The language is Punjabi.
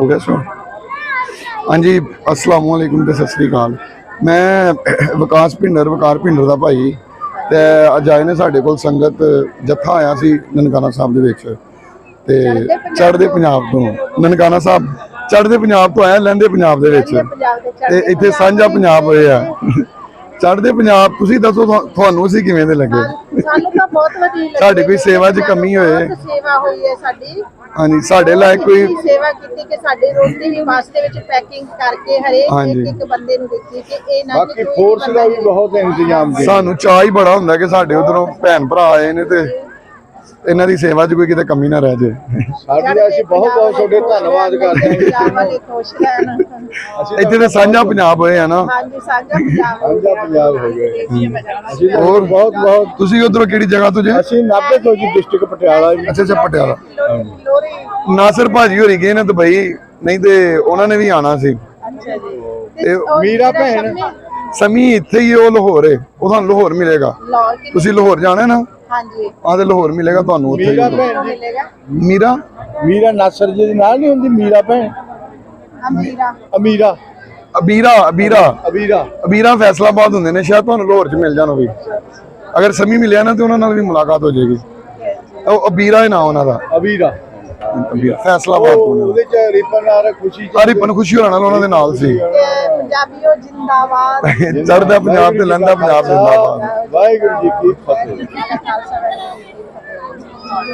ਹੋ ਗਿਆ ਸੋ ਹਾਂਜੀ ਅਸਲਾਮ ਵਾਲੇਕੁਮ ਤੇ ਸਤਿ ਸ੍ਰੀ ਅਕਾਲ। ਮੈਂ ਵਿਕਾਸ ਭਿੰਡਰ ਵਕਾਰ ਭਿੰਡਰ ਦਾ ਭਾਈ। ਤੇ ਅੱਜ ਆਏ ਨੇ ਸਾਡੇ ਕੋਲ ਸੰਗਤ ਜੱਥਾ ਆਇਆ ਸੀ ਨਨਕਾਣਾ ਸਾਹਿਬ ਦੇ ਵਿੱਚ। ਤੇ ਚੜ੍ਹਦੇ ਪੰਜਾਬ ਤੋਂ? ਨਨਕਾਣਾ ਸਾਹਿਬ ਚੜ੍ਹਦੇ ਪੰਜਾਬ ਤੋਂ ਆਇਆ ਲਹਿੰਦੇ ਪੰਜਾਬ ਦੇ ਵਿੱਚ। ਤੇ ਇੱਥੇ ਸਾਂਝਾ ਪੰਜਾਬ ਹੋਏ ਆ ਚੜ੍ਹਦੇ ਪੰਜਾਬ ਤੁਸੀਂ ਦੱਸੋ ਤੁਹਾ- ਤੁਹਾਨੂੰ ਅਸੀਂ ਕਿਵੇਂ ਦੇ ਲੱਗੇ ਸਾਨੂੰ ਤਾਂ ਬਹੁਤ ਵਧੀਆ ਲੱਗੀ ਸਾਡੀ ਕੋਈ ਸੇਵਾ 'ਚ ਕਮੀ ਹੋਏ। ਬਹੁਤ ਸੇਵਾ ਹੋਈ ਹੈ ਸਾਡੀ ਹਾਂਜੀ ਸਾਡੇ ਲਾਇਕ ਕੋਈ ਇੰਨੀ ਸੇਵਾ ਕੀਤੀ ਕਿ ਸਾਡੀ ਰੋਟੀ ਵੀ ਬੱਸ ਦੇ ਵਿੱਚ ਪੈਕਿੰਗ ਕਰਕੇ ਹਰੇਕ ਹਾਂਜੀ। ਇੱਕ ਇੱਕ ਬੰਦੇ ਨੂੰ ਦਿੱਤੀ ਕਿ ਇਹ ਨਾ ਬਾਕੀ ਫੋਰਸ ਦਾ ਵੀ ਬਹੁਤ ਇੰਤਜ਼ਾਮ ਕੀਤਾ ਸਾਨੂੰ ਚਾਹ ਹੀ ਬੜਾ ਹੁੰਦਾ ਕਿ ਸਾਡੇ ਉਧਰੋਂ ਭੈਣ ਭਰਾ ਆਏ ਨੇ ਤੇ ਇਹਨਾਂ ਦੀ ਸੇਵਾ 'ਚ ਕੋਈ ਕਿਤੇ ਕਮੀ ਨਾ ਰਹਿ ਜੇ। ਸਾਡੇ ਅਸੀਂ ਬਹੁਤ ਬਹੁਤ ਤੁਹਾਡੇ ਧੰਨਵਾਦ ਕਰਦੇ ਹਾਂ। ਇੱਥੇ ਤੇ ਸਾਂਝਾ ਪੰਜਾਬ ਹੋਏ ਆ ਨਾ। ਹਾਂਜੀ ਸਾਂਝਾ ਪੰਜਾਬ ਸਾਂਝਾ ਪੰਜਾਬ ਹੋ ਗਏ। ਅਸੀਂ ਤਾਂ ਹੋਰ ਬਹੁਤ ਬਹੁਤ ਤੁਸੀਂ ਉਧਰੋਂ ਕਿਹੜੀ ਜਗ੍ਹਾ ਤੋਂ ਜੇ? ਅਸੀਂ 90 ਤੋਂ ਜੀ ਡਿਸਟ੍ਰਿਕਟ ਪਟਿਆਲਾ ਜੀ। ਅੱਛਾ ਅੱਛਾ ਪਟਿਆਲਾ। ਨਾਸਰ ਭਾਜੀ ਹੋਰੀ ਗਏ ਨੇ ਦੁਬਈ ਨਹੀਂ ਤੇ ਉਹਨਾਂ ਨੇ ਵੀ ਆਣਾ ਸੀ। ਅੱਛਾ ਜੀ। ਇਹ ਮੀਰਾ ਭੈਣ ਸਮੀ ਇੱਥੇ ਹੀ ਉਹ ਲਾਹੌਰ ਏ ਉਹ ਤੁਹਾਨੂੰ ਲਾਹੌਰ ਮਿਲੇਗਾ। ਲਾਹੌਰ ਕਿ ਤੁਸੀਂ ਲਾਹੌਰ ਜਾਣਾ ਨਾ? ਹਾਂਜੀ। ਆਹ ਤੇ ਲਾਹੌਰ ਮਿਲੇਗਾ ਤੁਹਾਨੂੰ ਉੱਥੇ ਮੀਰਾ ਹੀ ਭੈਣ ਜੀ। ਮਿਲੇਗਾ? ਮੀਰਾ? ਮੀਰਾ ਨਾਸਰ ਜੀ ਦੇ ਨਾਲ ਨਹੀਂ ਹੁੰਦੀ? ਮੀਰਾ ਭੈਣ? ਅਮੀਰਾ। ਅਮੀਰਾ। ਅਬੀਰਾ ਅਬੀਰਾ। ਅਬੀਰਾ। ਅਬੀਰਾ ਫੈਸਲਾਬਾਦ ਹੁੰਦੇ ਨੇ ਸ਼ਾਇਦ ਤੁਹਾਨੂੰ ਲਾਹੌਰ 'ਚ ਮਿਲ ਜਾਣ ਉਹ ਵੀ। ਅਗਰ ਸਮੀ ਮਿਲਿਆ ਨਾ ਤੇ ਉਹਨਾਂ ਨਾਲ ਵੀ ਮੁਲਾਕਾਤ ਹੋ ਜਾਏਗੀ। ਉਹ ਅਬੀਰਾ ਹੈ ਨਾ ਉਹਨਾਂ ਦਾ। ਅਬੀਰਾ। ਫੈਸਲਾਬਾਦ ਉਹ ਤੋਂ ਨੇ ਉਹਦੇ ਚ ਰਿਪਨ ਆ ਖੁਸ਼ੀ ਚ ਹੋਣਾ ਨਾਲ ਉਹਨਾਂ ਦੇ ਨਾਲ ਸੀ। ਤੇ ਪੰਜਾਬੀਓ ਜਿੰਦਾਬਾਦ। ਚੜਦਾ ਪੰਜਾਬ ਤੇ ਲੰਦਾ ਪੰਜਾਬ ਜ਼ਿੰਦਾਬਾਦ। ਵਾਹਿਗੁਰੂ ਜੀ ਕੀ ਫਤਿਹ।